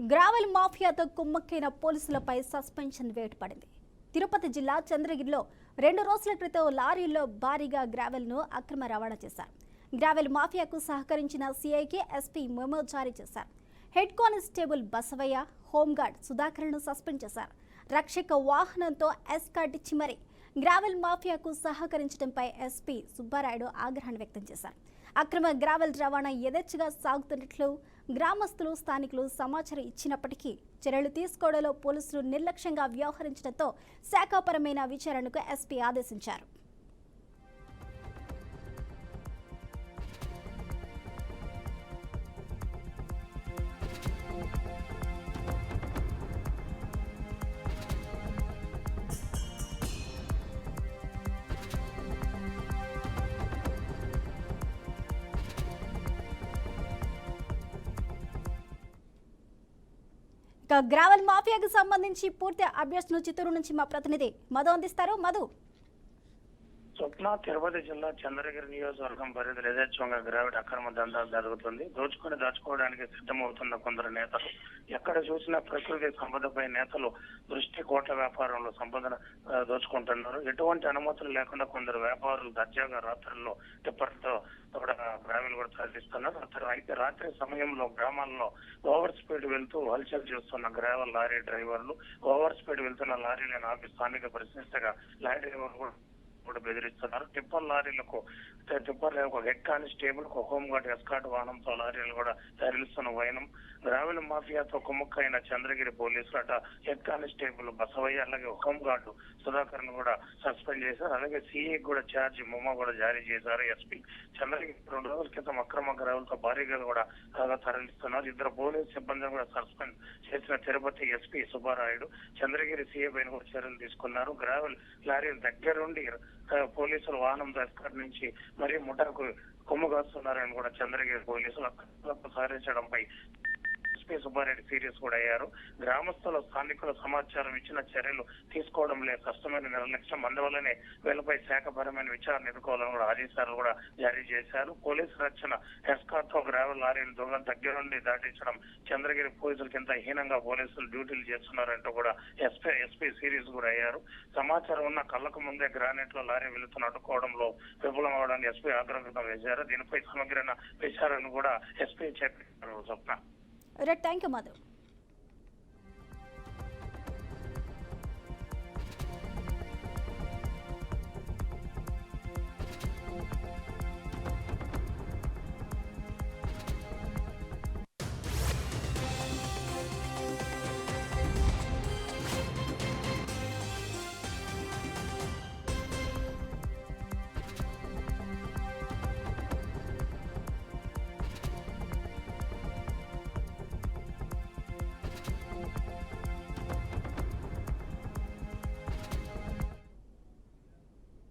Gravel మాఫియాతో కుమ్మక్కైన పోలీసులపై suspension వేటు పడింది తిరుపతి జిల్లా చంద్రగిరిలో రెండు రోజుల క్రితం లారీల్లో భారీగా గ్రావెల్ను అక్రమ రవాణా చేశారు. గ్రావెల్ మాఫియాకు సహకరించిన సీఐకి ఎస్పీ మెమో జారీ చేశారు. Head constable Basavaiah home guard సుధాకర్ను suspend చేశారు. రక్షక వాహనంతో ఎస్కాట్ ఇచ్చి మరి గ్రావెల్ మాఫియాకు సహకరించడంపై ఎస్పీ సుబ్బారాయుడు ఆగ్రహాన్ని వ్యక్తం చేశారు. అక్రమ గ్రావెల్ రవాణా యథేచ్ఛగా సాగుతున్నట్లు గ్రామస్తులు స్థానికులు సమాచారం ఇచ్చినప్పటికీ చర్యలు తీసుకోవడంలో పోలీసులు నిర్లక్ష్యంగా వ్యవహరించడంతో శాఖాపరమైన విచారణకు ఎస్పీ ఆదేశించారు. ఇక గ్రావెల్ మాఫియాకు సంబంధించి పూర్తి అప్డేట్స్ను చిత్తూరు నుంచి మా ప్రతినిధి మధు అందిస్తారు. మధు. స్వప్న తిరుపతి జిల్లా చంద్రగిరి నియోజకవర్గం పరిధిలో యథేచ్ఛంగా గ్రావిడ్ అక్రమ దందాలు జరుగుతుంది. దోచుకొని దాచుకోవడానికి సిద్ధమవుతున్న కొందరు నేతలు ఎక్కడ చూసినా ప్రకృతి సంపదపై నేతలు దృష్టి కోట్ల వ్యాపారంలో సంపద దోచుకుంటున్నారు. ఎటువంటి అనుమతులు లేకుండా కొందరు వ్యాపారులు దర్జాగా రాత్రుల్లో టిప్పర్తో కూడా గ్రామీణ కూడా తరలిస్తున్నారు. అతను అయితే రాత్రి సమయంలో గ్రామాల్లో ఓవర్ స్పీడ్ వెళ్తూ హల్చల్ చేస్తున్న గ్రావెల్ లారీ డ్రైవర్లు ఓవర్ స్పీడ్ వెళ్తున్న లారీలను ఆపి స్థానిక ప్రశ్నిస్తగా లారీ డ్రైవర్ కూడా కూడా బెదిరిస్తున్నారు. టిప్పర్ లారీలకు టిప్పర్ ఒక హెడ్ కానిస్టేబుల్ ఒక హోంగార్డ్ ఎస్కాట్ వాహనంతో లారీలు కూడా తరలిస్తున్న వైనం. ద్రావిడ మాఫియాతో కుమ్మక్కైన చంద్రగిరి పోలీసులు అట హెడ్ కానిస్టేబుల్ బసవయ్య అలాగే హోంగార్డు సుధాకర్ కూడా సస్పెండ్ చేశారు. అలాగే సిఐ కూడా ఛార్జ్ మొమ్మ కూడా జారీ చేశారు. ఎస్పీ చంద్రగిరి రెండు రోజుల క్రితం అక్రమ గ్రావులతో భారీగా కూడా కాగా తరలిస్తున్నారు. ఇద్దరు పోలీస్ సిబ్బందిని కూడా సస్పెండ్ చేసిన తిరుపతి ఎస్పీ సుబ్బారాయుడు చంద్రగిరి సిఐ పైన కూడా చర్యలు తీసుకున్నారు. గ్రావెల్ లారీల దగ్గరుండి పోలీసులు వాహనం దస్కర్ నుంచి మరీ ముఠాకు కొమ్ము కాస్తున్నారని కూడా చంద్రగిరి పోలీసులు అక్కడ సారించడంపై ఎస్పీ సుబ్బారెడ్డి సీరియస్ కూడా అయ్యారు. గ్రామస్తుల స్థానికుల సమాచారం ఇచ్చిన చర్యలు తీసుకోవడం లేదు. కష్టమైన నిర్లక్ష్యం అందువల్లనే వీళ్ళపై శాఖపరమైన విచారణ ఎదుర్కోవాలని కూడా ఆదేశాలు కూడా జారీ చేశారు. పోలీసు రక్షణ ఎస్కాట్తో గ్రావెల్ లారీలు దొంగ దగ్గరుండి దాటించడం చంద్రగిరి పోలీసులు కింద హీనంగా పోలీసులు డ్యూటీలు చేస్తున్నారంటూ కూడా ఎస్పీ ఎస్పీ సీరియస్ కూడా అయ్యారు. సమాచారం ఉన్న కళ్ళకు ముందే గ్రానైట్లో లారీ వెళుతున్న అడ్డుకోవడంలో విఫలం అవడానికి ఎస్పీ ఆగ్రహం వేశారు దీనిపై సమగ్ర విచారణ కూడా ఎస్పీ చెప్పారు Swapna right thank you Madhu